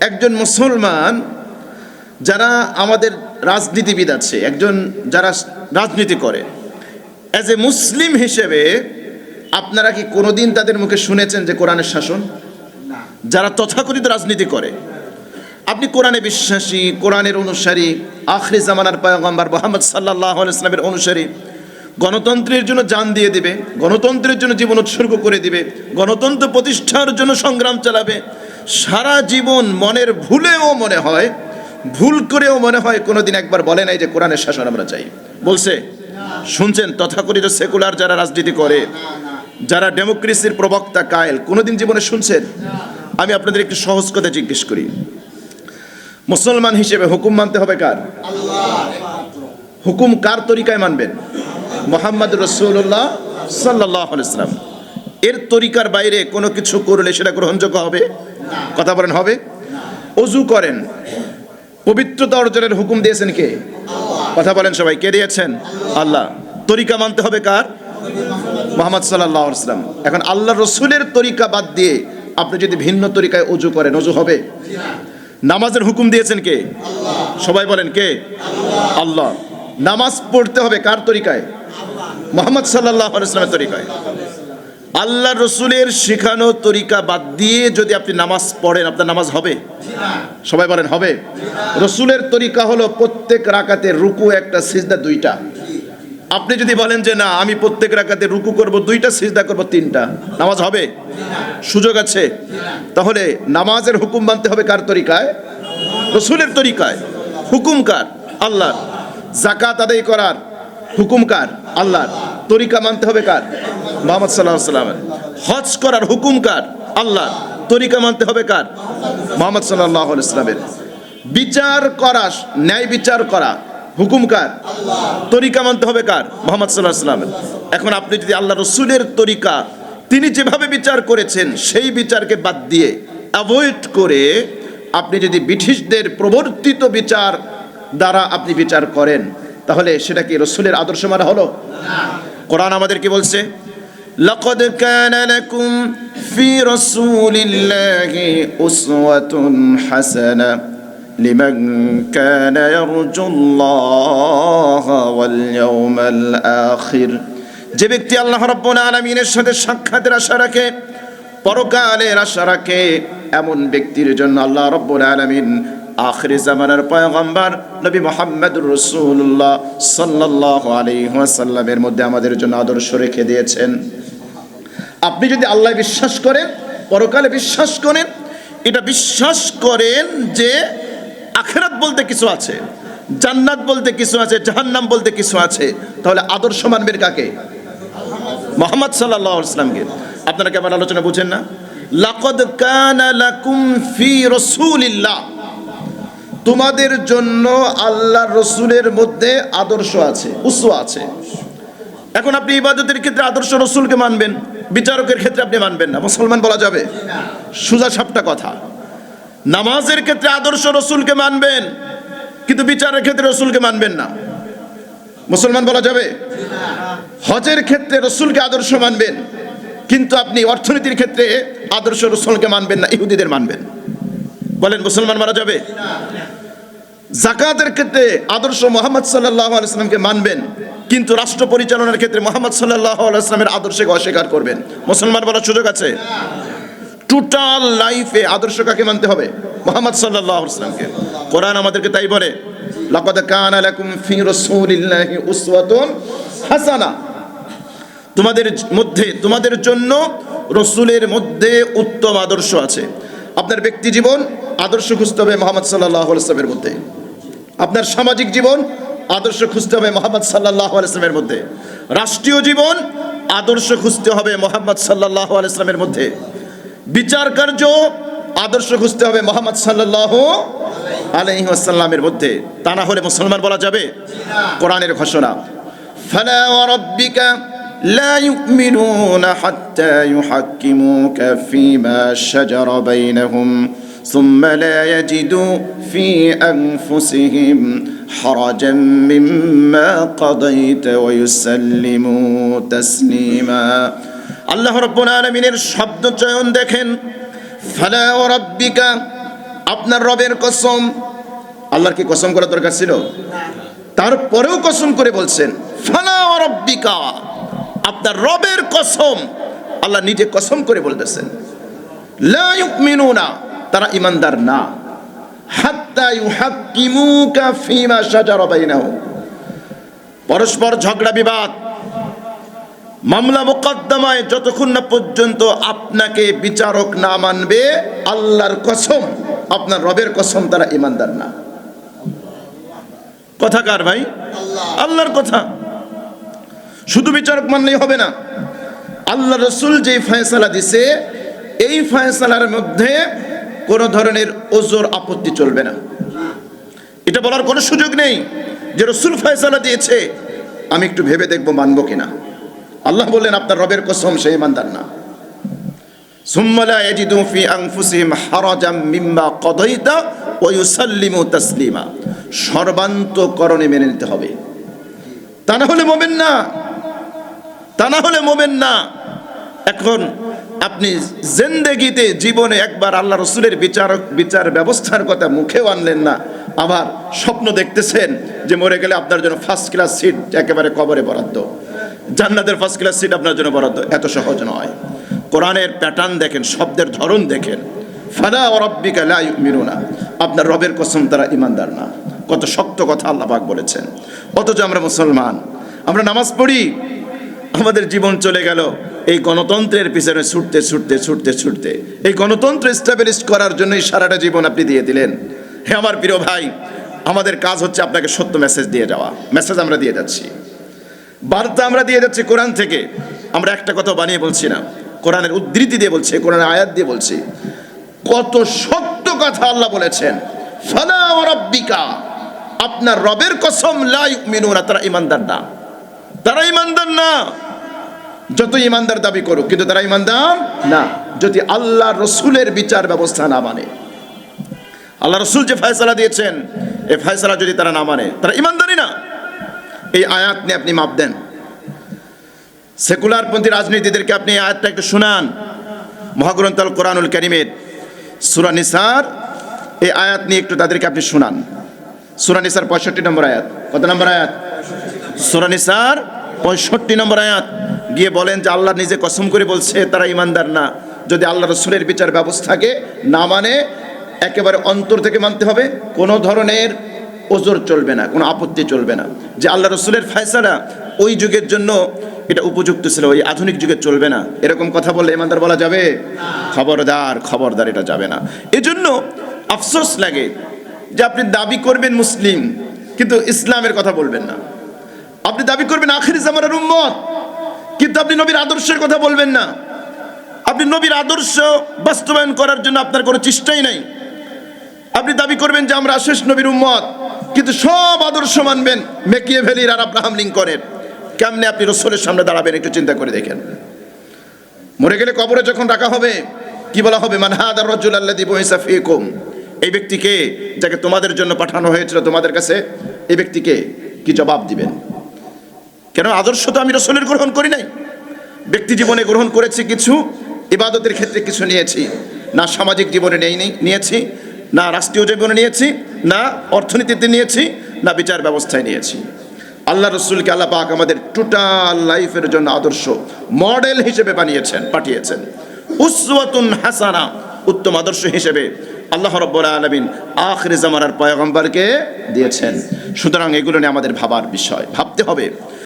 একজন মুসলমান যারা আমাদের রাজনীতিবিদ আছে একজন যারা রাজনীতি করে। অ্যাজ এ মুসলিম হিসেবে আপনারা কি কোনোদিন তাদের মুখে শুনেছেন যে কোরআনের শাসন? যারা তথাকথিত রাজনীতি করে। আপনি কোরআনে বিশ্বাসী কোরআনের অনুসারী আখরি জামানার পয়গম্বর মোহাম্মদ সাল্লাহ ইসলামের অনুসারী গণতন্ত্রের জন্য জান দিয়ে দিবে গণতন্ত্রের জন্য জীবন উৎসর্গ করে দিবে গণতন্ত্র প্রতিষ্ঠার জন্য সংগ্রাম চালাবে সারা জীবন মনের ভুলেও মনে হয়, ভুল করেও মনে হয়, কোনোদিন একবার বলে নাই যে কোরআনের শাসন আমরা চাই। বলছে, শুনছেন, তথাকথিত সেকুলার যারা রাজনীতি করে, যারা ডেমোক্রেসির প্রবক্তা কায়েল, কোনোদিন জীবনে শুনছেন? আমি আপনাদের একটু সহজ কথা জিজ্ঞেস করি। মুসলমান হিসেবে হুকুম মানতে হবে কার? হুকুম কার তরিকায় মানবেন? মোহাম্মদ রসুল্লাহ সাল্লাহ ইসলাম এর তরিকার বাইরে কোনো কিছু করলে সেটা গ্রহণযোগ্য হবে? কথা বলেন, হবে? অজু করেন। পবিত্রতা অর্জনের হুকুম দিয়েছেন কে? কথা বলেন সবাই, কে দিয়েছেন? আল্লাহ। তরিকা মানতে হবে কার? মোহাম্মদ সাল্লাহ ইসলাম এখন আল্লাহ রসুলের তরিকা বাদ দিয়ে আপনি যদি ভিন্ন তরিকায় অজু করেন, অজু হবে? নামাজের হুকুম দিয়েছেন কে? সবাই বলেন, কে? আল্লাহ। নামাজ পড়তে হবে কার তরিকায়? মোহাম্মদ সাল্লাহ ইসলামের তরিকায়। আল্লাহ রসুলের শেখানো তরিকা বাদ দিয়ে যদি আপনি নামাজ পড়েন, আপনার নামাজ হবে? সবাই বলেন, হবে। রসুলের তরিকা হলো প্রত্যেক রাকাতে রুকু, একটা সিজদা, দুইটা। আপনি যদি বলেন যে না, আমি প্রত্যেক রাকাতে রুকু করব, দুইটা, সিজদা করব, তিনটা। নামাজ হবে? সুযোগ আছে? তাহলে নামাজের হুকুম মানতে হবে কার তরিকায়? রসুলের তরিকায়। হুকুম কার? আল্লাহ জাকাত আদায় করার হুকুম কার? আল্লাহর। তরিকা মানতে হবে কার? মোহাম্মদ সাল্লাহ সাল্লামের হজ করার হুকুম কার? আল্লাহর। তরিকা মানতে হবে কার? মোহাম্মদ সাল্লাহ ইসলামের বিচার করা, ন্যায় বিচার করা হুকুম কার? তরিকা মানতে হবে কার? মোহাম্মদ সাল্লাহ সাল্লামের এখন আপনি যদি আল্লাহ রসুলের তরিকা, তিনি যেভাবে বিচার করেছেন, সেই বিচারকে বাদ দিয়ে অ্যাভয়েড করে আপনি যদি ব্রিটিশদের প্রবর্তিত বিচার দ্বারা আপনি বিচার করেন, তাহলে সেটা কি রসুলের আদর্শ মানা হলো? কোরআন আমাদের কি বলছে لقد كان لكم في رسول الله أسوة حسنة لمن كان يرجو الله واليوم الآخر যে ব্যক্তি আল্লাহ রাব্বুল আলামিনের সাথে সাক্ষাতের আশা রাখে পরকালের আশা রাখে এমন ব্যক্তির জন্য আল্লাহ রাব্বুল আলামিন আখরি জামানার পয়গম্বর নবী মোহাম্মদুর রসুল্লাহ সাল্লাহ আলহিহাসাল্লামের মধ্যে আমাদের জন্য আদর্শ রেখে দিয়েছেন। আপনি যদি আল্লাহ বিশ্বাস করেন, পরকালে বিশ্বাস করেন, এটা বিশ্বাস করেন যে আখেরাত বলতে কিছু আছে, জান্নাত বলতে কিছু আছে, জাহান্নাম বলতে কিছু আছে, তাহলে আদর্শ মানবের কাকে? মোহাম্মদ সাল্লাহ ইসলামকে আপনারা কি আমার আলোচনা বুঝেন না? লাকদ কানা লাকুম ফি রসুলিল্লাহ। তোমাদের জন্য আল্লাহ রসুলের মধ্যে আদর্শ আছে, উৎস আছে। এখন আপনি ইবাদতের ক্ষেত্রে আদর্শ রসুলকে মানবেন, বিচারকের ক্ষেত্রে আপনি মানবেন না। মুসলমান বলা যাবে, সুজা সাপটা কথা। নামাজের ক্ষেত্রে আদর্শ রসুলকে মানবেন, কিন্তু বিচারের ক্ষেত্রে রসুলকে মানবেন না। মুসলমান বলা যাবে, হজের ক্ষেত্রে রসুলকে আদর্শ মানবেন, কিন্তু আপনি অর্থনীতির ক্ষেত্রে আদর্শ রসুলকে মানবেন না, ইহুদিদের মানবেন। বলেন, মুসলমান মারা যাবে? জাকাতের ক্ষেত্রে আদর্শ মোহাম্মদ সাল্লাহ আলাইসলামকে মানবেন, কিন্তু রাষ্ট্র পরিচালনার ক্ষেত্রে মোহাম্মদ সাল্লাহ আলাইসলামের আদর্শকে অস্বীকার করবেন। মুসলমান বলার সুযোগ আছে? টোটাল লাইফে আদর্শ কাকে মানতে হবে? মোহাম্মদ সাল্লাহ আলাইসলামকে কোরআন আমাদেরকে তাই বলে, লাকাদ কানা লাকুম ফি রাসূলিল্লাহি উসওয়াতুন হাসানা। তোমাদের মধ্যে, তোমাদের জন্য রসুলের মধ্যে উত্তম আদর্শ আছে। আপনার ব্যক্তি জীবন আদর্শ খুঁজতে হবে মোহাম্মদ সাল্লাহ আলাইসলামের মধ্যে। আপনার সামাজিক জীবন আদর্শ খুঁজতে হবে মোহাম্মদ সাল্লাহ আলাইসলামের মধ্যে। রাষ্ট্রীয় জীবন আদর্শ খুঁজতে হবে মোহাম্মদ সাল্লাহ আলাইসলামের মধ্যে। বিচার কার্য আদর্শ খুঁজতে হবে মোহাম্মদ সাল্লাহ আলহিহাসাল্লামের মধ্যে। তা না হলে মুসলমান বলা যাবে? কোরআনের ঘোষণা। ফালা ওয়ারাব্বিকা لا يؤمنون حتى يحكموك فيما شجر بينهم ثم لا يجدوا في أنفسهم حرجا مما قضيت ويسلموا تسليما আল্লাহ রব্বুল আলমিনের শব্দ চয়ন দেখেন ফালা ও রব্বিকা আপনার রবের কসম আল্লাহর কি কসম করা দরকার ছিল তারপরেও কসম করে বলছেন ফালা রব্বিকা আপনার রবের কসম আল্লাহ নিজে কসম করে বলতেছেন ইউমিনুনা তারা ইমানদার না। পরস্পর ঝগড়া বিবাদ। মামলা মোকদ্দমায় যতক্ষণ না পর্যন্ত আপনাকে বিচারক না মানবে আল্লাহর কসম আপনার রবের কসম তারা ইমানদার না। কথা কার ভাই? আল্লাহর কথা। শুধু বিচারক মানলেই হবে না। আল্লাহ রসুল যে ফয়সালা দিছে, এই ফয়সালার মধ্যে কোনো ধরনের ওজোর আপত্তি চলবে না। এটা বলার কোনো সুযোগ নেই যে রসুল ফয়সালা দিয়েছে। আমি একটু ভেবে দেখব মানবো কিনা। আল্লাহ বললেন, আপনার রবের কসম সে ইমানদার না। তাসলিমা। সর্বান্তকরণে মেনে নিতে হবে। তা না হলে মোমেন না। তা না হলে মোমেন না। এখন আপনি জেন্দেগিতে জীবনে একবার আল্লাহ রসুলের বিচারক বিচার ব্যবস্থার কথা মুখেও আনলেন না। আবার স্বপ্ন দেখতেছেন যে মরে গেলে আপনার জন্য ফার্স্ট ক্লাস সিট একেবারে কবরে বরাদ্দ। জান্নাতের ফার্স্ট ক্লাস সিট আপনার জন্য বরাদ্দ। এত সহজ নয়। কোরআনের প্যাটার্ন দেখেন, শব্দের ধরন দেখেন। ফাদা ফালা রব্বিকা লা ইউমিনুনা। আপনার রবের কসম, তারা ইমানদার না। কত শক্ত কথা আল্লাহ পাক বলেছেন। অথচ আমরা মুসলমান। আমরা নামাজ পড়ি আমাদের জীবন চলে গেল। এই গণতন্ত্রের পিছনে ছুটতে ছুটতে ছুটতে ছুটতে। এই গণতন্ত্র স্টাবলিশ করার জন্যই সারাটা জীবন আপনি দিয়ে দিলেন। হে আমার প্রিয় ভাই, আমাদের কাজ হচ্ছে আপনাকে সত্য মেসেজ দিয়ে যাওয়া। মেসেজ আমরা দিয়ে যাচ্ছি। বার্তা আমরা দিয়ে যাচ্ছি কোরআন থেকে। আমরা একটা কথা বানিয়ে বলছি না। কোরআনের উদ্ধৃতি দিয়ে বলছি, কোরআনের আয়াত দিয়ে বলছি। কত সত্য কথা আল্লাহ বলেছেন। ফালা রাব্বিকা, আপনার রবের কসম লা ইউমিনুনা, তারা ইমানদার না। তারা ইমানদার না। যত ইমানদার দাবি করুক, কিন্তু তারা ইমানদার না। যদি আল্লাহ রসুলের বিচার ব্যবস্থা না মানে। আল্লাহ রসুল যে ফয়সালা দিয়েছেন এই ফয়সালা যদি তারা না মানে তারা ইমানদারই না। এই আয়াত নিয়ে আপনি মাপ দেন। সেকুলারপন্থী রাজনীতিদেরকে আপনি এই আয়াতটা একটু শুনান। মহাগ্রন্থ আল কোরআনুল করিমের সুরা নিসার, এই আয়াত নিয়ে একটু তাদেরকে আপনি শুনান। সুরা নিসার পঁয়ষট্টি নম্বর আয়াত। কত নম্বর আয়াত? সুরা নিসার, পঁয়ষট্টি নম্বর আয়াত। গিয়ে বলেন যে আল্লাহ নিজে কসম করে বলছে, তারা ইমানদার না। যদি আল্লাহ রসুলের বিচার ব্যবস্থাকে না মানে একেবারে অন্তর থেকে মানতে হবে। কোনো ধরনের ওজোর চলবে না, কোনো আপত্তি চলবে না। যে আল্লাহ রসুলের ফায়সালা ওই যুগের জন্য এটা উপযুক্ত ছিল, ওই আধুনিক যুগে চলবে না। এরকম কথা বললে ইমানদার বলা যাবে? খবরদার খবরদার এটা যাবে না। এজন্য আফসোস লাগে যে আপনি দাবি করবেন মুসলিম, কিন্তু ইসলামের কথা বলবেন না। আপনি দাবি করবেন আখিরি জামানের উম্মত। কিন্তু আপনি নবীর আদর্শের কথা বলবেন না। আপনি নবীর আদর্শ বাস্তবায়ন করার জন্য আপনার কোনো চেষ্টাই নাই। আপনি দাবি করবেন যে আমরা শেষ নবীর উম্মত। কিন্তু সব আদর্শ মানবেন মেকিয়ে ভেলির আর আব্রাহাম লিঙ্কনের। কেমনে আপনি রসুলের সামনে দাঁড়াবেন একটু চিন্তা করে দেখেন। মরে গেলে কবরে যখন রাখা হবে, কি বলা হবে? মানহাদার রজুল আল্লাহ দিব ফিকুম। এই ব্যক্তিকে যাকে তোমাদের জন্য পাঠানো হয়েছিল তোমাদের কাছে, এই ব্যক্তিকে কি জবাব দিবেন? কেন আদর্শ তো আমি রসুলের গ্রহণ করি নাই। ব্যক্তি জীবনে গ্রহণ করেছি কিছু, ইবাদতের ক্ষেত্রে কিছু নিয়েছি। না সামাজিক জীবনে নেই নিয়েছি, না রাষ্ট্রীয় জীবনে নিয়েছি, না অর্থনীতিতে নিয়েছি, না বিচার ব্যবস্থায় নিয়েছি। আল্লাহ রসুলকে আল্লাহ পাক আমাদের টোটাল লাইফের জন্য আদর্শ মডেল হিসেবে বানিয়েছেন, পাঠিয়েছেন। উসওয়াতুন হাসানা, উত্তম আদর্শ হিসেবে আল্লাহ রব্বুল আলমিন আখরে জামানার পয়গম্বরকে দিয়েছেন। সুতরাং এগুলো নিয়ে আমাদের ভাবার বিষয়। ভাবতে হবে।